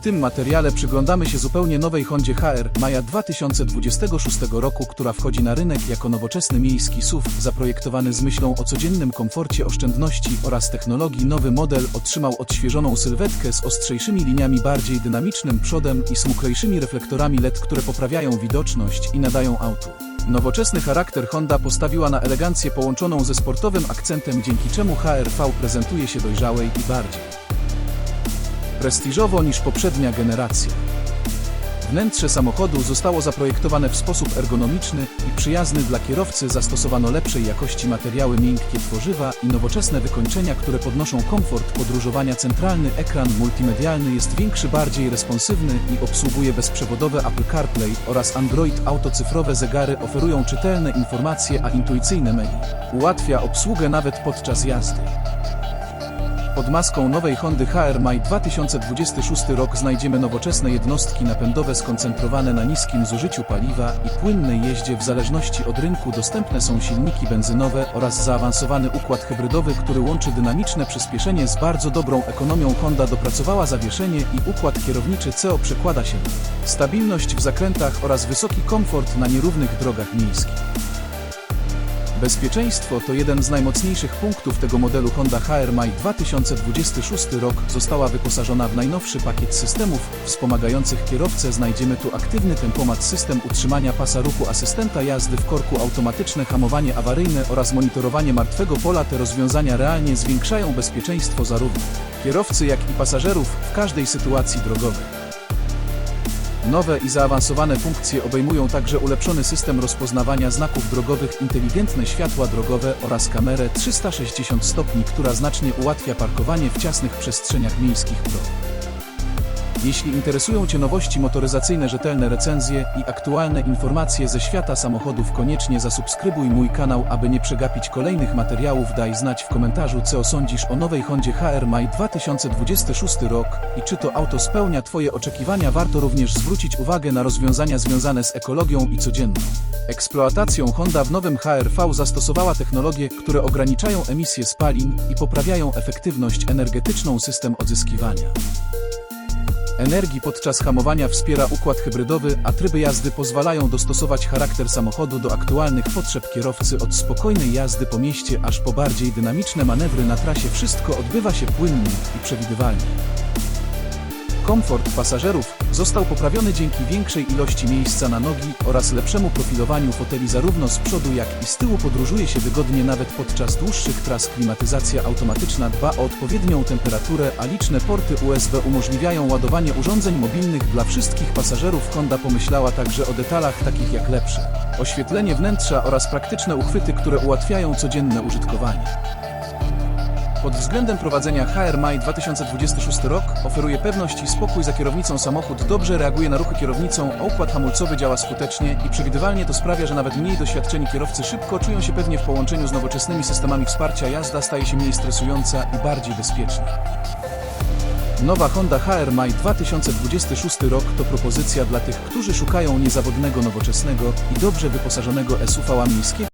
W tym materiale przyglądamy się zupełnie nowej Hondzie HR maja 2026 roku, która wchodzi na rynek jako nowoczesny miejski SUV zaprojektowany z myślą o codziennym komforcie, oszczędności oraz technologii. Nowy model otrzymał odświeżoną sylwetkę z ostrzejszymi liniami, bardziej dynamicznym przodem i smuklejszymi reflektorami LED, które poprawiają widoczność i nadają autu. Nowoczesny charakter Honda postawiła na elegancję połączoną ze sportowym akcentem, dzięki czemu HR-V prezentuje się dojrzałej i bardziej prestiżowo niż poprzednia generacja. Wnętrze samochodu zostało zaprojektowane w sposób ergonomiczny i przyjazny dla kierowcy. Zastosowano lepszej jakości materiały, miękkie tworzywa i nowoczesne wykończenia, które podnoszą komfort podróżowania. Centralny ekran multimedialny jest większy, bardziej responsywny i obsługuje bezprzewodowe Apple CarPlay oraz Android Auto. Cyfrowe zegary oferują czytelne informacje, a intuicyjne menu ułatwia obsługę nawet podczas jazdy. Pod maską nowej Hondy HR Maj 2026 rok znajdziemy nowoczesne jednostki napędowe skoncentrowane na niskim zużyciu paliwa i płynnej jeździe w zależności od rynku dostępne są silniki benzynowe oraz zaawansowany układ hybrydowy, który łączy dynamiczne przyspieszenie z bardzo dobrą ekonomią. Honda dopracowała zawieszenie i układ kierowniczy CO przekłada się stabilność w zakrętach oraz wysoki komfort na nierównych drogach miejskich. Bezpieczeństwo to jeden z najmocniejszych punktów tego modelu Honda HR Maj 2026 rok została wyposażona w najnowszy pakiet systemów wspomagających kierowcę. Znajdziemy tu aktywny tempomat, system utrzymania pasa ruchu, asystenta jazdy w korku, automatyczne hamowanie awaryjne oraz monitorowanie martwego pola. Te rozwiązania realnie zwiększają bezpieczeństwo zarówno kierowcy, jak i pasażerów w każdej sytuacji drogowej. Nowe i zaawansowane funkcje obejmują także ulepszony system rozpoznawania znaków drogowych, inteligentne światła drogowe oraz kamerę 360 stopni, która znacznie ułatwia parkowanie w ciasnych przestrzeniach miejskich Pro. Jeśli interesują Cię nowości motoryzacyjne, rzetelne recenzje i aktualne informacje ze świata samochodów, koniecznie zasubskrybuj mój kanał, aby nie przegapić kolejnych materiałów. Daj znać w komentarzu, co sądzisz o nowej Hondzie HR Maj 2026 rok i czy to auto spełnia Twoje oczekiwania. Warto również zwrócić uwagę na rozwiązania związane z ekologią i codzienną eksploatacją. Honda w nowym HR-V zastosowała technologie, które ograniczają emisję spalin i poprawiają efektywność energetyczną. System odzyskiwania energii podczas hamowania wspiera układ hybrydowy, a tryby jazdy pozwalają dostosować charakter samochodu do aktualnych potrzeb kierowcy od spokojnej jazdy po mieście aż po bardziej dynamiczne manewry na trasie. Wszystko odbywa się płynnie i przewidywalnie. Komfort pasażerów został poprawiony dzięki większej ilości miejsca na nogi oraz lepszemu profilowaniu foteli zarówno z przodu jak i z tyłu podróżuje się wygodnie nawet podczas dłuższych tras. Klimatyzacja automatyczna dba o odpowiednią temperaturę, a liczne porty USB umożliwiają ładowanie urządzeń mobilnych dla wszystkich pasażerów. Honda pomyślała także o detalach takich jak lepsze oświetlenie wnętrza oraz praktyczne uchwyty, które ułatwiają codzienne użytkowanie. Pod względem prowadzenia HR Maj 2026 rok oferuje pewność i spokój za kierownicą. Samochód dobrze reaguje na ruchy kierownicą, a układ hamulcowy działa skutecznie i przewidywalnie to sprawia, że nawet mniej doświadczeni kierowcy szybko czują się pewnie w połączeniu z nowoczesnymi systemami wsparcia. Jazda staje się mniej stresująca i bardziej bezpieczna. Nowa Honda HR Maj 2026 rok to propozycja dla tych, którzy szukają niezawodnego, nowoczesnego i dobrze wyposażonego SUV miejskiego.